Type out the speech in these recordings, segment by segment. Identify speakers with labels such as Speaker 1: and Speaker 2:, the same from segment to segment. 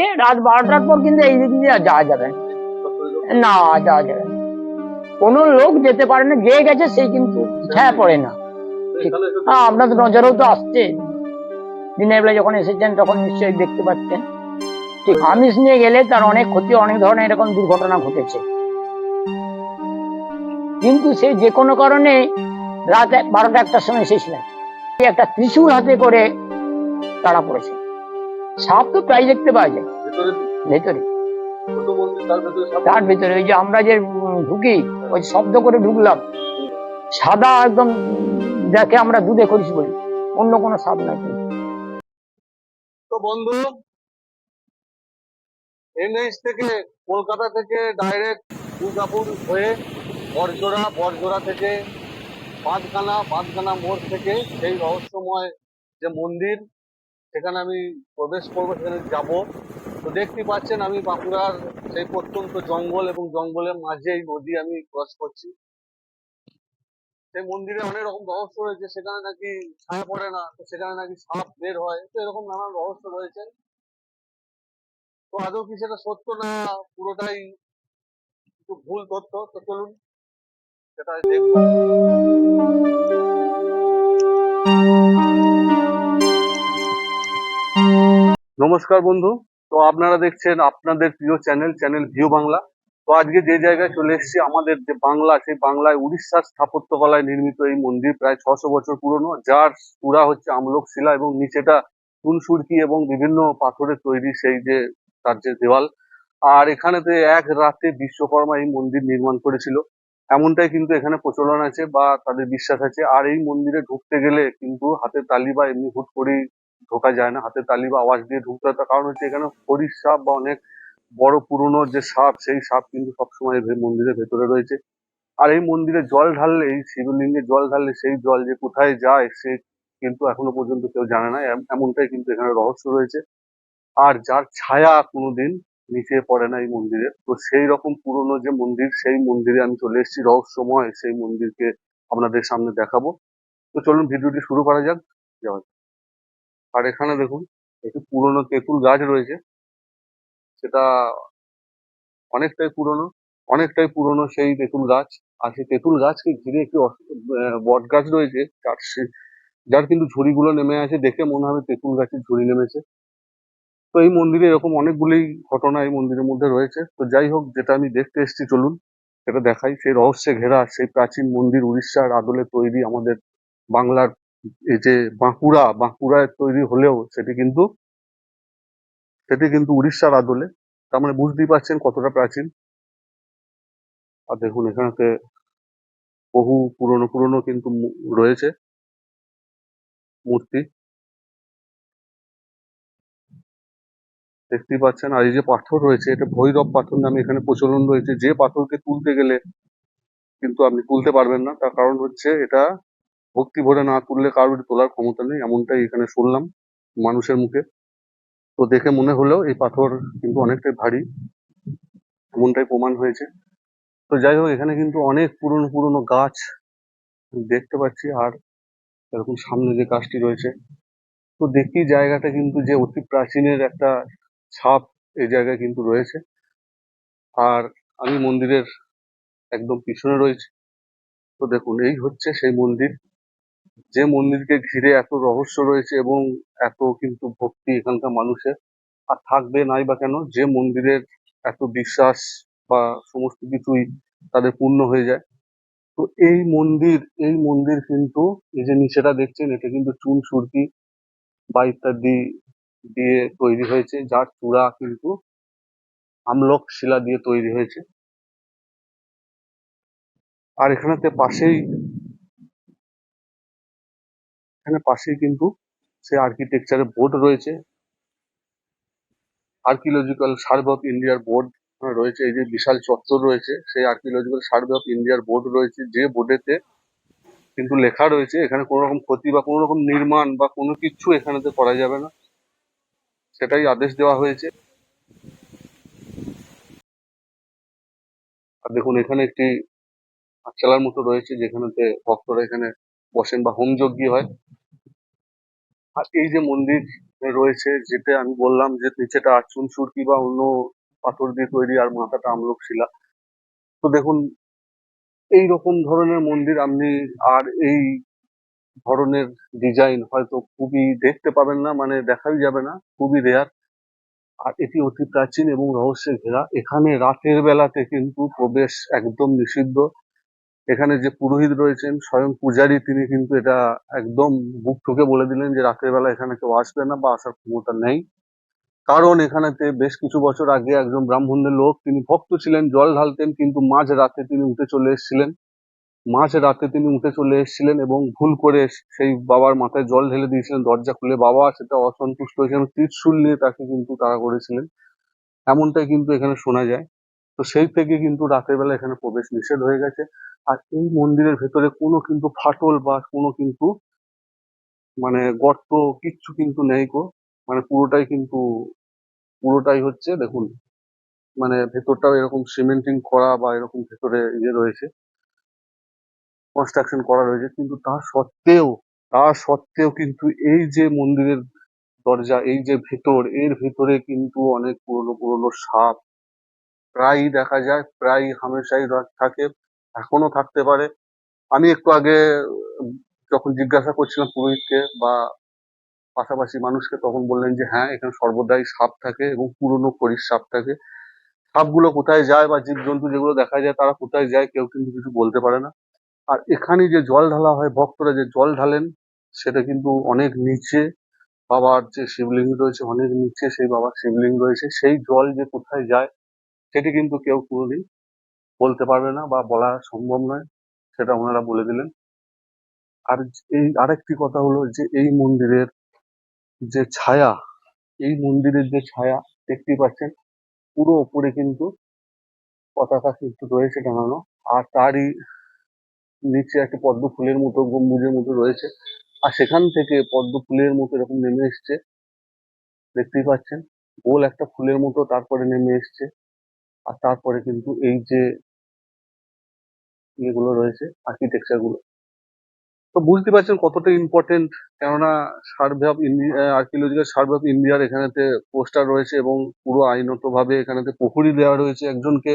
Speaker 1: রাত বারোটার পর কিন্তু এই দিক দিয়ে যাওয়া যাবে না। যাওয়া যাবে। কোনো লোক যেতে পারে না, যে গেছে সেই কিন্তু ছায়া পড়ে না। হ্যাঁ আপনাদের নজরেও তো আসছে। দিনের বেলা যখন এসেছেন, তখন নিশ্চয়ই দেখতে পাচ্ছেন। ঠিক, আমিষ নিয়ে গেলে তার অনেক ক্ষতি, অনেক ধরনের এরকম দুর্ঘটনা ঘটেছে। কিন্তু সে যে কোনো কারণে রাত বারোটা একটার সময় এসেছিলেন। একটা ত্রিশূল হাতে করে তাড়া পড়েছে সাপ তো প্রায় দেখতে পাওয়া যায়। ভেতরে তার ভেতরে ওই যে আমরা যে ঢুকি ওই শব্দ করে ঢুকলাম সাদা একদম যাকে আমরা দুধে করিস বলি অন্য কোনো সাপ না
Speaker 2: তো বন্ধু এনএইচ থেকে কলকাতা থেকে ডাইরেক্ট দুর্গাপুর হয়ে বরজোড়া বরজোড়া থেকে বাঁধখানা বাঁধখানা মোড় থেকে সেই রহস্যময় যে মন্দির সেখানে আমি প্রবেশ করব, সেখানে যাব। তো দেখতে পাচ্ছেন আমি বাঁকুড়ার সেই প্রত্যন্ত জঙ্গল এবং জঙ্গলের মাঝে এই নদী আমি ক্রস করছি। সেই মন্দিরে অনেক রকম রহস্য রয়েছে, সেখানে নাকি ছায়া পড়ে না, তো সেখানে নাকি সাপ বের হয়, তো এরকম নানান রহস্য রয়েছে। তো আদৌ কি সেটা সত্য না পুরোটাই একটু ভুল তথ্য? তো চলুন সেটা দেখব। নমস্কার বন্ধু। তো আপনারা দেখছেন আপনাদের প্রিয় চ্যানেল চ্যানেল ভিউ বাংলা। তো আজকে যে জায়গায় চলে এসেছি, আমাদের যে বাংলা, সেই বাংলায় উড়িষ্যার স্থাপত্যকলায় নির্মিত এই মন্দির প্রায় ছশো বছর পুরনো, যার চূড়া হচ্ছে আমলক শিলা এবং নিচেটা চুনসুরকি এবং বিভিন্ন পাথরের তৈরি সেই যে, তার যে দেওয়াল। আর এখানেতে এক রাতে বিশ্বকর্মা এই মন্দির নির্মাণ করেছিল। এমনটাই কিন্তু এখানে প্রচলন আছে বা তাদের বিশ্বাস আছে। আর এই মন্দিরে ঢুকতে গেলে কিন্তু হাতে তালি বা এমনি হুট করেই ঢোকা যায় না, হাতে তালি বা আওয়াজ দিয়ে ঢুকতে হয়। তার কারণ হচ্ছে এখানে হরির সাপ বা অনেক বড় পুরনো যে সাপ, সেই সাপ কিন্তু সবসময় মন্দিরের ভেতরে রয়েছে। আর এই মন্দিরে জল ঢাললে, এই শিবলিঙ্গে জল ঢাললে সেই জল যে কোথায় যায়, সে কিন্তু এখনও পর্যন্ত কেউ জানে না। এমনটাই কিন্তু এখানে রহস্য রয়েছে। আর যার ছায়া কোনোদিন নিচে পড়ে না এই মন্দিরে। তো সেই রকম পুরনো যে মন্দির, সেই মন্দিরে আমি চলে এসেছি। রহস্যময় সেই মন্দিরকে আপনাদের সামনে দেখাবো। তো চলুন, ভিডিওটি শুরু করা যাক। যাওয়া। আর এখানে দেখুন, একটি পুরনো তেঁতুল গাছ রয়েছে। সেটা অনেকটাই পুরনো অনেকটাই পুরনো সেই তেঁতুল গাছ। আর সেই তেঁতুল গাছকে ঘিরে একটি বট গাছ রয়েছে, যার যার কিন্তু ঝুড়িগুলো নেমে আছে দেখে মনে হবে তেঁতুল গাছের ঝুড়ি নেমেছে। তো এই মন্দিরে এরকম অনেকগুলি ঘটনা এই মন্দিরের মধ্যে রয়েছে। তো যাই হোক, যেটা আমি দেখতে এসেছি, চলুন, সেটা দেখাই। সেই রহস্যে ঘেরা, সেই প্রাচীন মন্দির উড়িষ্যার আদলে তৈরি আমাদের বাংলার এই যে বাঁকুড়া, বাঁকুড়ায় তৈরি হলেও সেটি কিন্তু সেটি কিন্তু উড়িষ্যার আদলে। তার মানে বুঝতেই পারছেন কতটা প্রাচীন। আর দেখুন, এখানেতে বহু পুরনো পুরনো কিন্তু রয়েছে মূর্তি। দেখতেই পাচ্ছেন, আর এই যে পাথর রয়েছে, এটা ভৈরব পাথর নামে এখানে প্রচলন রয়েছে। যে পাথরকে তুলতে গেলে কিন্তু আপনি তুলতে পারবেন না। তার কারণ হচ্ছে এটা ভক্তি ভরে না তুললে কারোর তোলার ক্ষমতা নেই, এমনটাই এখানে শুনলাম মানুষের মুখে। তো দেখে মনে হলেও এই পাথর কিন্তু অনেকটাই ভারী, এমনটাই প্রমাণ হয়েছে। তো যাই হোক, এখানে কিন্তু অনেক পুরনো পুরনো গাছ দেখতে পাচ্ছি, আর এরকম সামনে যে গাছটি রয়েছে। তো দেখি জায়গাটা কিন্তু যে অতি প্রাচীনের একটা ছাপ এই জায়গায় কিন্তু রয়েছে। আর আমি মন্দিরের একদম পিছনে রয়েছে। তো দেখুন, এই হচ্ছে সেই মন্দির। যে মন্দিরকে ঘিরে এত রহস্য রয়েছে এবং এত কিন্তু ভক্তি এখানকার মানুষের, আর থাকবে নাই বা কেন, যে মন্দিরের এত বিশ্বাস বা সমস্ত কিছুই তাদের পূর্ণ হয়ে যায়। তো এই মন্দির এই মন্দির কিন্তু এই যে নিচেটা দেখছেন, এটা কিন্তু চুন সুরকি বা ইত্যাদি দিয়ে তৈরি হয়েছে, যার চূড়া কিন্তু আমলক শিলা দিয়ে তৈরি হয়েছে। আর এখানেতে পাশেই এখানে পাশেই কিন্তু সে আর্কিটেকচারের বোর্ড রয়েছে। আর্কিওলজিক্যাল সার্ভে অফ ইন্ডিয়ার বোর্ড রয়েছে, এই যে বিশাল চত্বর রয়েছে, সেই আর্কিওলজিক্যাল সার্ভে অফ ইন্ডিয়ার বোর্ড রয়েছে, যে বোর্ডেতে কিন্তু লেখা রয়েছে, এখানে কোনো রকম ক্ষতি বা কোনো রকম নির্মাণ বা কোনো কিছু এখানেতে করা যাবে না। সেটাই আদেশ দেওয়া হয়েছে। আর দেখুন, এখানে একটি পাঠশালার মতো রয়েছে, যেখানেতে ভক্তরা এখানে বসেন বা হোম যজ্ঞ হয়। আর এই যে মন্দির রয়েছে যেটা আমি বললাম যে নিচেটা আচুন সুরকি বা অন্য পাথর দিয়ে তৈরি আর মাথাটা আমলক শিলা। তো দেখুন এই রকম ধরনের মন্দির আপনি আর এই ধরনের ডিজাইন হয়তো খুবই দেখতে পাবেন না মানে দেখাই যাবে না, খুবই রেয়ার আর এটি অতি প্রাচীন এবং রহস্যে ঘেরা। এখানে রাতের বেলাতে কিন্তু প্রবেশ একদম নিষিদ্ধ। এখানে যে পুরোহিত রয়েছেন, স্বয়ং পূজারী তিনি কিন্তু এটা একদম বুক ঠুকে বলে দিলেন যে রাতের বেলা এখানে কেউ আসবে না বা আসার ক্ষমতা নেই। কারণ এখানেতে বেশ কিছু বছর আগে একজন ব্রাহ্মণদের লোক তিনি ভক্ত ছিলেন, জল ঢালতেন, কিন্তু মাঝ রাতে তিনি উঠে চলে এসেছিলেন। মাঝ রাতে তিনি উঠে চলে এসেছিলেন এবং ভুল করে সেই বাবার মাথায় জল ঢেলে দিয়েছিলেন, দরজা খুলে। বাবা সেটা অসন্তুষ্ট হয়েছিলেন ত্রিশূল নিয়ে তাকে কিন্তু তাড়া করেছিলেন। এমনটাই কিন্তু এখানে শোনা যায়। তো সেই থেকে কিন্তু রাতের বেলা এখানে প্রবেশ নিষেধ হয়ে গেছে। আর এই মন্দিরের ভেতরে কোনো কিন্তু ফাটল বা কোনো কিন্তু মানে গর্ত কিচ্ছু কিন্তু নেই গো। মানে পুরোটাই কিন্তু, পুরোটাই হচ্ছে দেখুন মানে ভেতরটাও এরকম সিমেন্টিং করা বা এরকম ভেতরে ইয়ে রয়েছে কনস্ট্রাকশন করা রয়েছে। কিন্তু তা সত্ত্বেও তা সত্ত্বেও কিন্তু এই যে মন্দিরের দরজা, এই যে ভেতর, এর ভেতরে কিন্তু অনেক পুরনো পুরনো সাপ প্রায়ই দেখা যায় প্রায় হামেশাই থাকে এখনও থাকতে পারে। আমি একটু আগে যখন জিজ্ঞাসা করছিলাম পুরোহিতকে বা পাশাপাশি মানুষকে, তখন বললেন যে হ্যাঁ এখানে সর্বদাই সাপ থাকে এবং পুরনো খড়ির সাপ থাকে। সাপগুলো কোথায় যায় বা জীবজন্তু যেগুলো দেখা যায়, তারা কোথায় যায় কেউ কিন্তু কিছু বলতে পারে না। আর এখানে যে জল ঢালা হয়, ভক্তরা যে জল ঢালেন, সেটা কিন্তু অনেক নিচে বাবার যে শিবলিঙ্গ রয়েছে, অনেক নিচে সেই বাবার শিবলিঙ্গ রয়েছে। সেই জল যে কোথায় যায় সেটি কিন্তু কেউ কোনোদিন বলতে পারবে না বা বলা সম্ভব নয়, সেটা ওনারা বলে দিলেন। আর এই আরেকটি কথা হলো যে এই মন্দিরের যে ছায়া, এই মন্দিরের যে ছায়া দেখতেই পাচ্ছেন, পুরো ওপরে কিন্তু পতাকা কিন্তু রয়েছে টানানো আর তারই নিচে একটা পদ্ম ফুলের মতো, গম্বুজের মতো রয়েছে। আর সেখান থেকে পদ্ম ফুলের মতো এরকম নেমে এসছে, দেখতেই পাচ্ছেন। গোল একটা ফুলের মতো তারপরে নেমে এসছে। আর তারপরে কিন্তু এই যে ইয়েগুলো রয়েছে আর্কিটেকচারগুলো। তো বুঝতে পারছেন কতটা ইম্পর্টেন্ট কেননা survey of India archaeological survey of ইন্ডিয়ার এখানেতে পোস্টার রয়েছে এবং পুরো আইনত ভাবে এখানেতে পুকুরি দেওয়া রয়েছে একজনকে,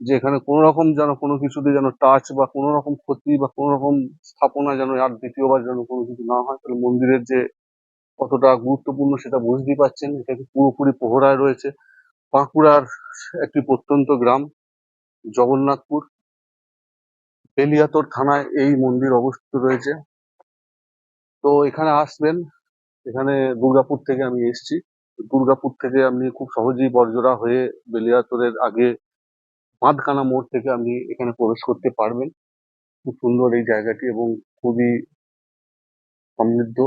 Speaker 2: যে এখানে কোনো রকম যেন কোনো কিছুতে যেন টাচ বা কোনো রকম ক্ষতি বা কোনো রকম স্থাপনা যেন আর দ্বিতীয়বার যেন কোনো কিছু না হয়, তাহলে মন্দিরের যে কতটা গুরুত্বপূর্ণ সেটা বুঝতেই পারছেন। এটাকে পুরোপুরি পহরায় রয়েছে? বাঁকুড়ার একটি প্রত্যন্ত গ্রাম, জগন্নাথপুর। বেলিয়াতর থানায় এই মন্দির অবস্থিত রয়েছে। তো এখানে আসবেন, এখানে দুর্গাপুর থেকে আমি এসেছি। দুর্গাপুর থেকে আপনি খুব সহজেই বর্জরা হয়ে বেলিয়াতরের আগে বাঁধকানা মোড় থেকে আপনি এখানে প্রবেশ করতে পারবেন। খুব সুন্দর এই জায়গাটি এবং খুবই সমৃদ্ধ,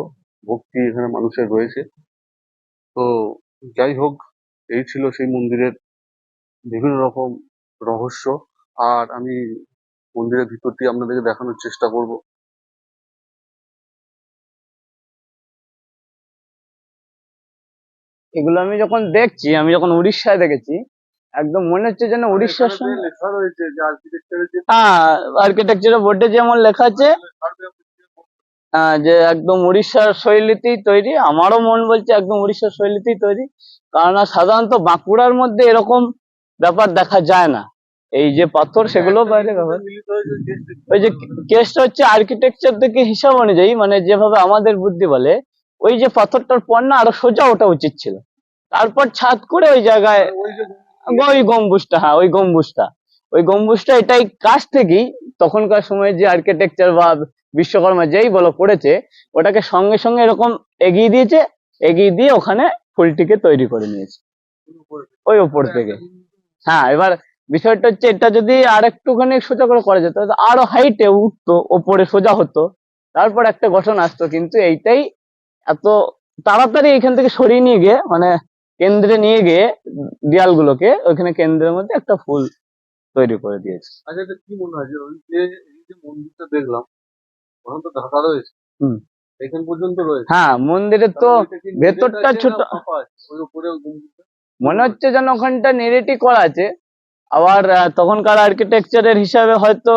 Speaker 2: ভক্তি এখানে মানুষের রয়েছে। তো যাই হোক এই ছিল সেই মন্দিরের বিভিন্ন রকম রহস্য। আর আমি মন্দিরের ভিতরটি আপনাদেরকে দেখানোর চেষ্টা করব।
Speaker 3: এগুলো আমি যখন দেখছি আমি যখন উড়িষ্যায় দেখেছি একদম মনে হচ্ছে যেন উড়িষ্যার সঙ্গে
Speaker 2: লেখা রয়েছে যে আর্কিটেকচারের
Speaker 3: হ্যাঁ আর্কিটেকচারের বোর্ডে যেমন লেখা আছে যে একদম উড়িষ্যার শৈলীতেই তৈরি আমারও মন বলছে একদম উড়িষ্যার শৈলীতেই তৈরি। কারণ সাধারণত বাঁকুড়ার মধ্যে এরকম ব্যাপার দেখা যায় না। এই যে পাথর সেগুলো বাইরে ব্যবহার
Speaker 2: মিলিত হয়েছে যে
Speaker 3: ওই যে কেসটা হচ্ছে আর্কিটেকচার থেকে হিসাব অনুযায়ী মানে যেভাবে আমাদের বুদ্ধি বলে ওই যে পাথরটার পণ্য আরও সোজা ওটা উচিত ছিল। তারপর ছাদ করে ওই জায়গায়
Speaker 2: ওই
Speaker 3: গম্বুজটা হ্যাঁ ওই গম্বুজটা। ওই গম্বুজটা এটাই কাছ থেকেই তখনকার সময় যে আর্কিটেকচার বা বিশ্বকর্মা যেই বলো করেছে, ওটাকে সঙ্গে সঙ্গে এরকম এগিয়ে দিয়েছে, এগিয়ে দিয়ে ওখানে ফুলটিকে তৈরি করে নিয়েছে। ওই ওপর থেকে। হ্যাঁ এবার বিষয়টা হচ্ছে এটা যদি আর একটুখানি সোজা করে করা যেত আরও হাইটে উঠতো, ওপরে সোজা হতো। তারপর একটা গঠন আসতো, কিন্তু এইটাই এত তাড়াতাড়ি এখান থেকে সরিয়ে নিয়ে গিয়ে মানে কেন্দ্রে নিয়ে গিয়ে দেয়ালগুলোকে, ওইখানে কেন্দ্রের মধ্যে একটা ফুল তৈরি করে দিয়েছে।
Speaker 2: আচ্ছা এটা কি মনে হয় যে ওই যে এই যে মন্দিরটা দেখলাম ওখানে তো ঢাকা রয়েছে।
Speaker 3: হুম।
Speaker 2: এখান পর্যন্ত রয়েছে।
Speaker 3: হ্যাঁ মন্দিরের তো ভেতরটা ছোট-
Speaker 2: ওই উপরে
Speaker 3: মনে হচ্ছে যেন ওখানটা নেরেটি করা আছে। আবার তখনকার আর্কিটেকচারের হিসাবে হয়তো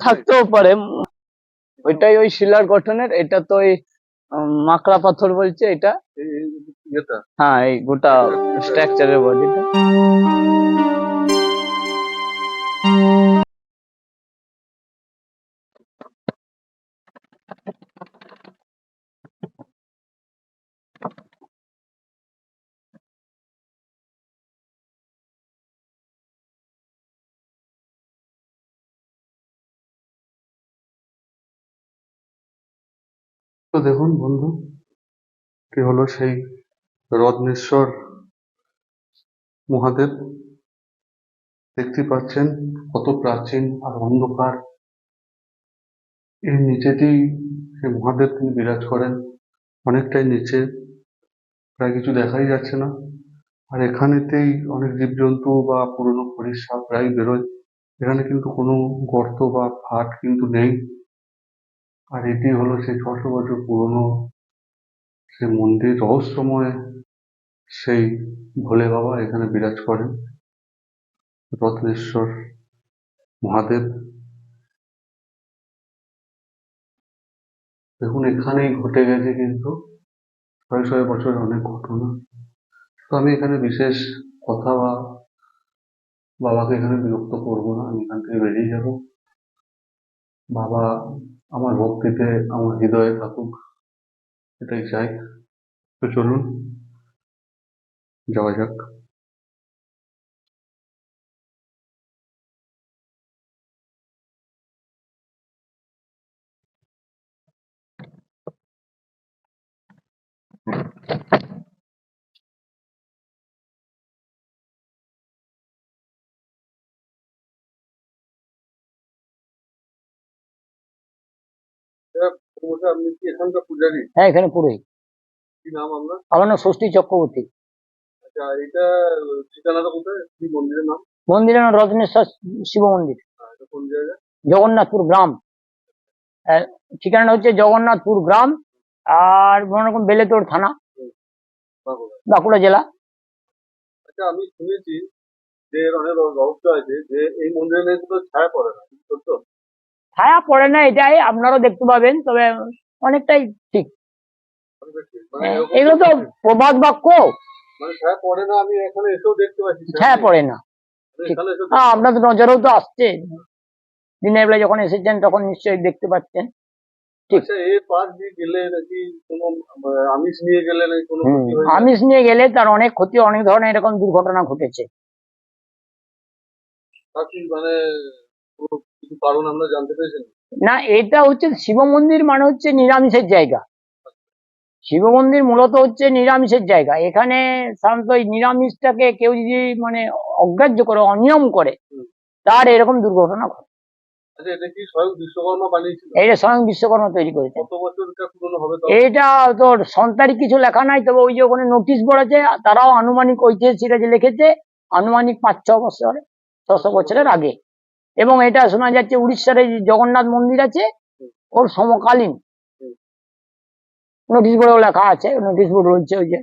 Speaker 3: থাকতেও পারে। ওইটাই ওই শিলার গঠনের এটা তো ওই মাকড়া পাথর বলছে এটা। হ্যাঁ এই গোটা স্ট্রাকচারের বডিটা।
Speaker 2: তো দেখুন বন্ধু এটি হলো সেই রত্নেশ্বর মহাদেব? দেখতে পাচ্ছেন কত প্রাচীন আর অন্ধকার। এর নিচেতেই সেই মহাদেব তিনি বিরাজ করেন। অনেকটাই নিচে। প্রায় কিছু দেখাই যাচ্ছে না। আর এখানেতেই অনেক জীবজন্তু বা পুরনো সাপ প্রায় বেরোয়। এখানে কিন্তু কোনো গর্ত বা ফাট কিন্তু নেই। আর এটি হলো সেই ছশো বছর পুরনো সেই মন্দির। রহস্যময় সেই ভোলে বাবা এখানে বিরাজ করেন। রত্নেশ্বর মহাদেব। দেখুন, এখানেই ঘটে গেছে কিন্তু ছয় ছয় বছরের অনেক ঘটনা। তো আমি এখানে বিশেষ কথা বা বাবাকে এখানে বিরক্ত করব না। আমি এখান থেকে বেরিয়ে যাব। বাবা আমার ভক্তিতে, আমার হৃদয়ে থাকুক, এটাই চাই। তো চলুন, যাওয়া যাক। আপনি কি এখানকার পূজারী?
Speaker 1: হ্যাঁ এখানে পুরোহিত।
Speaker 2: কি নাম আপনার?
Speaker 1: আমার নাম ষষ্ঠী চক্রবর্তী।
Speaker 2: আচ্ছা এটা ঠিকানাটা কোথায়? কি মন্দিরের নাম?
Speaker 1: মন্দিরের নাম শিব মন্দির।
Speaker 2: কোন জায়গায়?
Speaker 1: জগন্নাথপুর গ্রাম। আহ, ঠিকানা হচ্ছে জগন্নাথপুর গ্রাম আর মনে রকম বেলেতোর থানা
Speaker 2: বাঁকুড়া
Speaker 1: জেলা।
Speaker 2: আচ্ছা আমি শুনেছি যে অনেক রহ- রহস্য আছে যে এই মন্দিরে নাকি কোনো ছায়া পড়ে না সত্য?
Speaker 1: ছায়া পড়ে না এটাই আপনারাও দেখতে পাবেন তবে অনেকটাই ঠিক।
Speaker 2: মানে
Speaker 1: হ্যাঁ, এগুলো তো প্রবাদ বাক্য।
Speaker 2: মানে ছায়া পড়ে না আমি এখানে এসেও দেখতে পাচ্ছি।
Speaker 1: ছায়া পড়ে না।
Speaker 2: আমি
Speaker 1: ঠিক।
Speaker 2: এখানে এসেও
Speaker 1: হ্যাঁ আপনাদের নজরেও তো আসছে। দিনের বেলা যখন এসেছেন তখন নিশ্চয়ই দেখতে পাচ্ছেন।
Speaker 2: আমিষ নিয়ে গেলে যায়?
Speaker 1: আমিষ নিয়ে গেলে তার অনেক ক্ষতি অনেক ধরনের এরকম দুর্ঘটনা ঘটেছে।
Speaker 2: মানে কারণ আমরা জানতে পেরেছেন?
Speaker 1: না এটা হচ্ছে শিব মন্দির মানে হচ্ছে নিরামিষের জায়গা। শিব মন্দির মূলত হচ্ছে নিরামিষের জায়গা। এখানে সাধারণত নিরামিষটাকে কেউ যদি মানে অগ্রাহ্য করে অনিয়ম করে তার এরকম দুর্ঘটনা ঘটে।
Speaker 2: আচ্ছা এটা স্বয়ং বিশ্বকর্মা
Speaker 1: তৈরি করেছে।
Speaker 2: এটা
Speaker 1: কিছু লেখা নাই তবে ওই যে ওখানে নোটিশ তারাও আনুমানিক ঐতিহাসিকরা যে লিখেছে আনুমানিক পাঁচ ছ বছর ছশো বছরের আগে। এবং এটা শোনা যাচ্ছে উড়িষ্যার এই যে জগন্নাথ মন্দির আছে ওর সমকালীন। নোটিশ বোর্ডেও লেখা আছে নোটিশ বোর্ড রয়েছে ওই যে।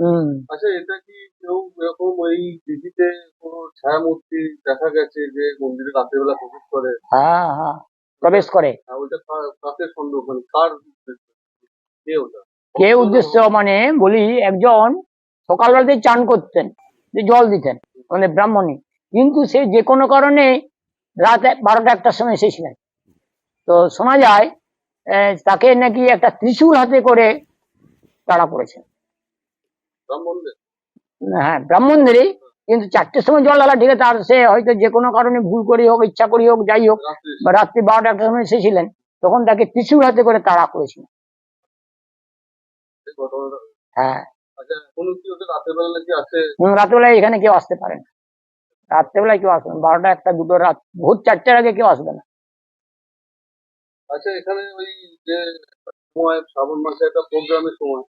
Speaker 2: হ্যাঁ, আচ্ছা এটা কি কেউ এরকম ওই দিঘিতে কোনো ছায়া মূর্তি দেখা গেছে যে মন্দিরে রাতের বেলা প্রবেশ করে?
Speaker 1: হ্যাঁ হ্যাঁ। প্রবেশ করে।
Speaker 2: ওইটা কাকে সন্দেহ মানে কার কে ওটা?
Speaker 1: কে উদ্দেশ্য? মানে বলি একজন সকালবেলাতে চান করতেন যে জল দিতেন মানে ব্রাহ্মণী কিন্তু সে যে কোনো কারণে রাত বারোটা একটার সময় এসেছিলেন। তো শোনা যায় আহ, তাকে নাকি একটা ত্রিশূল হাতে করে তাড়া করেছে
Speaker 2: ব্রাহ্মণদের
Speaker 1: হ্যাঁ ব্রাহ্মণদেরই। কিন্তু চারটের সময় জল ঢালা ঠিক আছে তার সে হয়তো যে কোনো কারণে ভুল করি হোক ইচ্ছা করি হোক যাই হোক বা রাত্রি বারোটা একটার সময় এসেছিলেন তখন তাকে ত্রিশূল হাতে করে তাড়া করেছিল। হ্যাঁ।
Speaker 2: আচ্ছা
Speaker 1: রাত্রেবেলায় এখানে কেউ আসতে পারে না। রাত্রেবেলায় কেউ আসবে না। বারোটা একটা দুটো রাত ভোর চারটার আগে কেউ আসবে না।
Speaker 2: আচ্ছা এখানে ওই যে সময় শ্রাবণ মাসে একটা প্রোগ্রামের সময়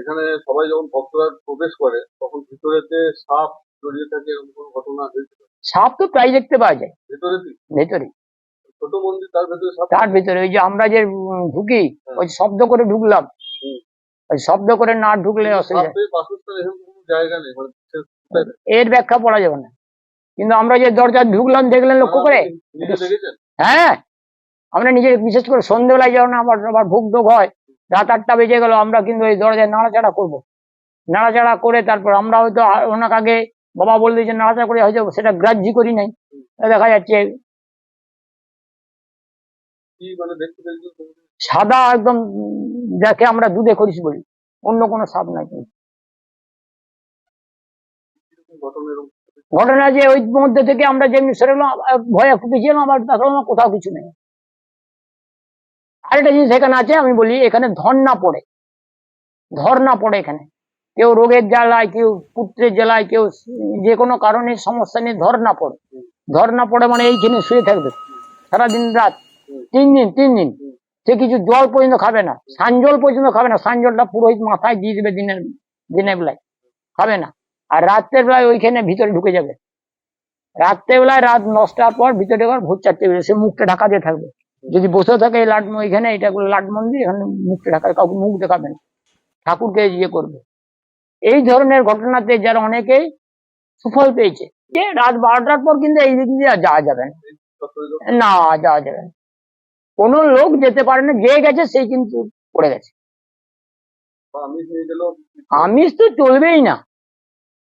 Speaker 2: এখানে সবাই যখন ভক্তরা প্রবেশ করে তখন ভিতরেতে সাপ জড়িয়ে থাকে এরকম কোনো ঘটনা হয়েছিল?
Speaker 1: সাপ তো প্রায় দেখতে পাওয়া যায়।
Speaker 2: ভেতরে
Speaker 1: ভেতরে।
Speaker 2: ছোট মন্দির তার ভেতরে সাপ?
Speaker 1: তার ভিতরে ওই যে আমরা যে ঢুকি ওই শব্দ করে ঢুকলাম। ওই শব্দ করে না ঢুকলে অসুবিধা।
Speaker 2: জায়গা নেই মানে
Speaker 1: এর ব্যাখ্যা পড়া যাবে না। কিন্তু আমরা যে দরজা ঢুকলাম দেখলেন লক্ষ্য করে? হ্যাঁ। আমরা নিজে বিশেষ করে সন্ধ্যেবেলায় যখন আবার আবার ভোগ হয় রাত আটটা বেজে গেল আমরা কিন্তু ওই দরজায় নাড়াচাড়া করব। নাড়াচাড়া করে তারপর আমরা হয়তো ওনাকে আগে বাবা বললে যে নাড়াচাড়া করে হয়তো সেটা গ্রাহ্য করি নাই। দেখা যাচ্ছে
Speaker 2: মানে
Speaker 1: সাদা একদম দেখে আমরা দুধে করিস বলি অন্য কোনো সাপ নাই
Speaker 2: ঘটনা
Speaker 1: যে ওই মধ্যে থেকে আমরা যেমনি সরে গেলাম ভয়ে এলাম আবার দেখলাম কোথাও কিছু নেই। আরেকটা জিনিস এখানে আছে, আমি বলি, এখানে ধর্না পড়ে। ধর্না পড়ে এখানে। কেউ রোগের জ্বালায়, কেউ পুত্রের জ্বালায়, কেউ যে কোনো কারণে সমস্যা নিয়ে ধর্না পড়ে। ধর্না পড়ে মানে এইখানে শুয়ে থাকবে। সারাদিন রাত। তিন দিন তিন দিন। সে কিছু জল পর্যন্ত খাবে না। সান জল পর্যন্ত খাবে না। সান জলটা পুরোহিত মাথায় দিয়ে দেবে দিনের দিনের বেলায়। খাবে না। আর রাত্রের বেলায় ওইখানে ভিতরে ঢুকে যাবে। রাত্রেবেলায় রাত নটার পর ভিতরে ভোর চারটে বেজে সে মুখটা ঢাকা দিয়ে থাকবে। যদি বসে থাকে এই লাট এখানে এটা লাট মন্দির, এখানে মুখটা ঢাকা কাউকে মুখ দেখাবে না। ঠাকুরকে ইয়ে করবে। এই ধরনের ঘটনাতে যারা অনেকেই সুফল পেয়েছে, যে রাত বারোটার পর কিন্তু এই দিক দিয়ে যাওয়া যাবে না। না যাওয়া যাবে না। কোনো লোক যেতে পারে না, যে গেছে সেই কিন্তু পড়ে গেছে। আমিষ তো চলবেই না।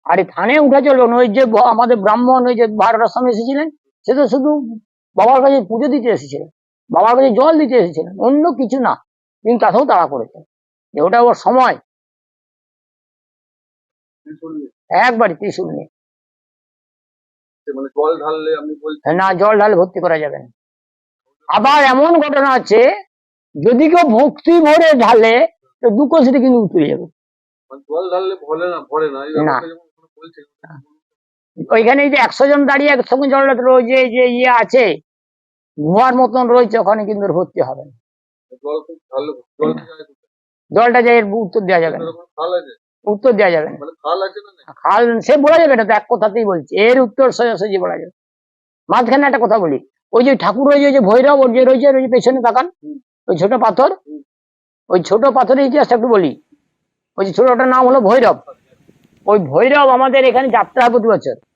Speaker 1: আরে থানে উঠে চলবে ওই যে আমাদের ব্রাহ্মণ, ওই যে বারোটার সময় এসেছিলেন, সে তো শুধু বাবার কাছে পুজো দিতে এসেছিলেন। বাবার কাছে জল দিতে এসেছিলেন অন্য কিছু না। কিন্তু তাতেও তাড়া করেছেন যে ওটা ওর সময়। একবারই ত্রিশুল নিয়ে।
Speaker 2: মানে জল ঢাললে
Speaker 1: না জল ঢালে ভর্তি করা যাবে না। আবার এমন ঘটনা আছে যদি কেউ ভক্তি ভরে ঢালে তো দু কষিতে কিন্তু উঠে যাবে।
Speaker 2: মানে জল ঢাললে ভরে না ভরে না
Speaker 1: ওইখানে যে একশো জন দাঁড়িয়ে একসঙ্গে জল ঢালতে ওই যে যে ইয়ে আছে গুহার মতন রয়েছে ওখানে কিন্তু ভর্তি হবে না? জলটা যে এর উত্তর দেওয়া যাবে উত্তর দেওয়া যাবে না।
Speaker 2: মানে খাল
Speaker 1: সে বলা যাবে না তো এক কথাতেই বলছি। এর উত্তর সোজাসুজি বলা যাবে। মাঝখানে একটা কথা বলি। ওই যে ঠাকুর ওই যে- ভৈরব ওর যে রয়েছে ওই যে পেছনে তাকান ওই ছোট পাথর ওই ছোট পাথরের ইতিহাসটা একটু বলি। ওই যে ছোটটার নাম হলো ভৈরব। ওই ভৈরব আমাদের এখানে যাত্রা প্রতি বছর।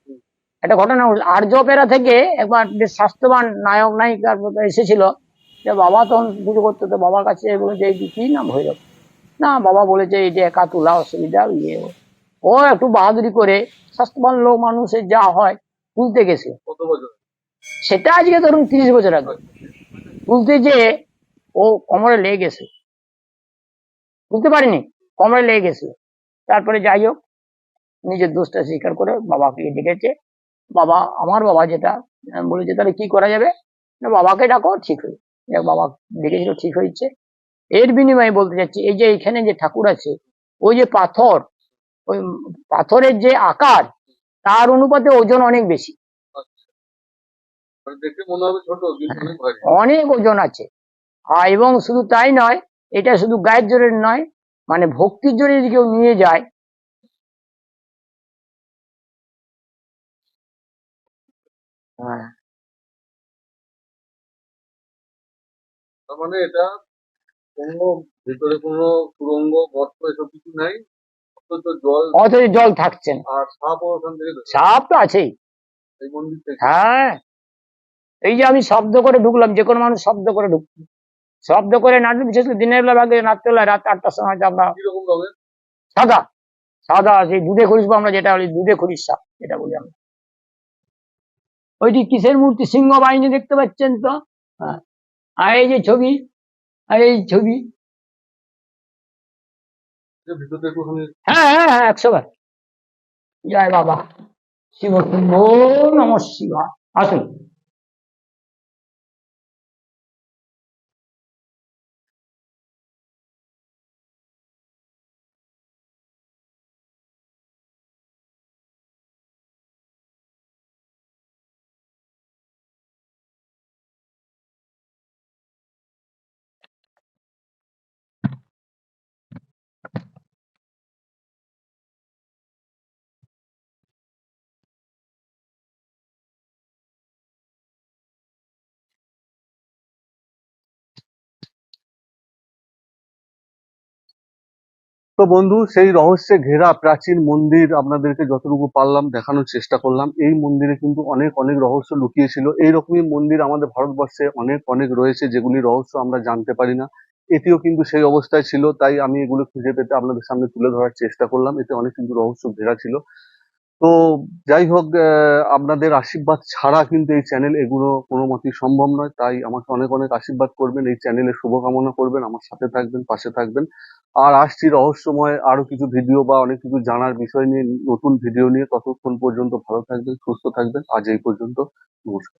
Speaker 1: একটা ঘটনা আর্য অপেরা থেকে একবার বেশ স্বাস্থ্যবান নায়ক নায়িকার মতো এসেছিল। যে বাবা তখন পুজো করতো তো বাবার কাছে বলেছে এই কি নাম ভৈরব? না বাবা বলেছে এই যে একা তোলা অসুবিধা ইয়ে। ও। ও একটু বাহাদুরি করে স্বাস্থ্যবান লোক মানুষের যা হয় তুলতে গেছে। সেটা আজকে ধরুন তিরিশ বছর আগে। তুলতে যে ও কোমরে লেগে গেছে। বুঝতে পারিনি? কোমরে লেগে গেছে। তারপরে যাই হোক নিজের দোষটা স্বীকার করে বাবাকে ডেকেছে। বাবা আমার বাবা যেটা বলেছে তাহলে কি করা যাবে? না বাবাকে ডাকো ঠিক হয়ে যাক, বাবা ডেকেছিল ঠিক হয়েছে। এর বিনিময়ে বলতে চাচ্ছি এই যে এখানে যে ঠাকুর আছে ওই যে পাথর ওই পাথরের যে আকার তার অনুপাতে ওজন অনেক বেশি।
Speaker 2: কিন্তু অনেক
Speaker 1: ওজন আছে। আর এবং শুধু তাই নয় এটা শুধু গায়ের জোরের নয় মানে ভক্তির জোরে যদি কেউ নিয়ে যায় হ্যাঁ।
Speaker 2: তার মানে এটা কোনো ভিতরে কোনো সুরঙ্গ গর্ত এসব কিছু নাই অথচ জল
Speaker 1: অথচ জল থাকছে।
Speaker 2: আর সাপও ওখান থেকে
Speaker 1: সাপ তো আছেই।
Speaker 2: এই মন্দির থেকে?
Speaker 1: হ্যাঁ। এই যে আমি শব্দ করে ঢুকলাম যে কোনো মানুষ শব্দ করে ঢুকছে শব্দ করে না ঢুকছে বিশেষ করে দিনের বেলা আগে রাত্রেবেলা রাত আটটার সময় আমরা সাদা সাদা সেই দুধে খরিস আমরা যেটা বলি দুধে খরিস সাপ যেটা বলি আমরা। ওইটি কিসের মূর্তি? সিংহ বাহিনী দেখতে পাচ্ছেন তো? হ্যাঁ। আর এই যে ছবি আর এই ছবি। হ্যাঁ হ্যাঁ হ্যাঁ একশো বার জয় বাবা। শিব নম শিবা আসুন।
Speaker 2: তো বন্ধু, সেই রহস্যে ঘেরা প্রাচীন মন্দির আপনাদেরকে যতটুকু পারলাম, দেখানোর চেষ্টা করলাম। এই মন্দিরে কিন্তু অনেক অনেক রহস্য লুকিয়ে ছিল এইরকমই মন্দির আমাদের ভারতবর্ষে অনেক অনেক রয়েছে যেগুলি রহস্য আমরা জানতে পারি না। এটিও কিন্তু সেই অবস্থায় ছিল, তাই আমি এগুলো খুঁজে পেতে আপনাদের সামনে তুলে ধরার চেষ্টা করলাম। এতে অনেক কিন্তু রহস্য ঘেরা ছিল। তো যাই হোক আপনাদের আশীর্বাদ ছাড়া কিন্তু এই চ্যানেল এগুলো কোনো মতেই সম্ভব নয়। তাই আমাকে অনেক অনেক আশীর্বাদ করবেন। এই চ্যানেলের শুভকামনা করবেন। আমার সাথে থাকবেন, পাশে থাকবেন। আর আসছি রহস্যময় আরও কিছু ভিডিও বা অনেক কিছু জানার বিষয় নিয়ে, নতুন ভিডিও নিয়ে। ততক্ষণ পর্যন্ত ভালো থাকবেন, সুস্থ থাকবেন। আজ এই পর্যন্ত। নমস্কার।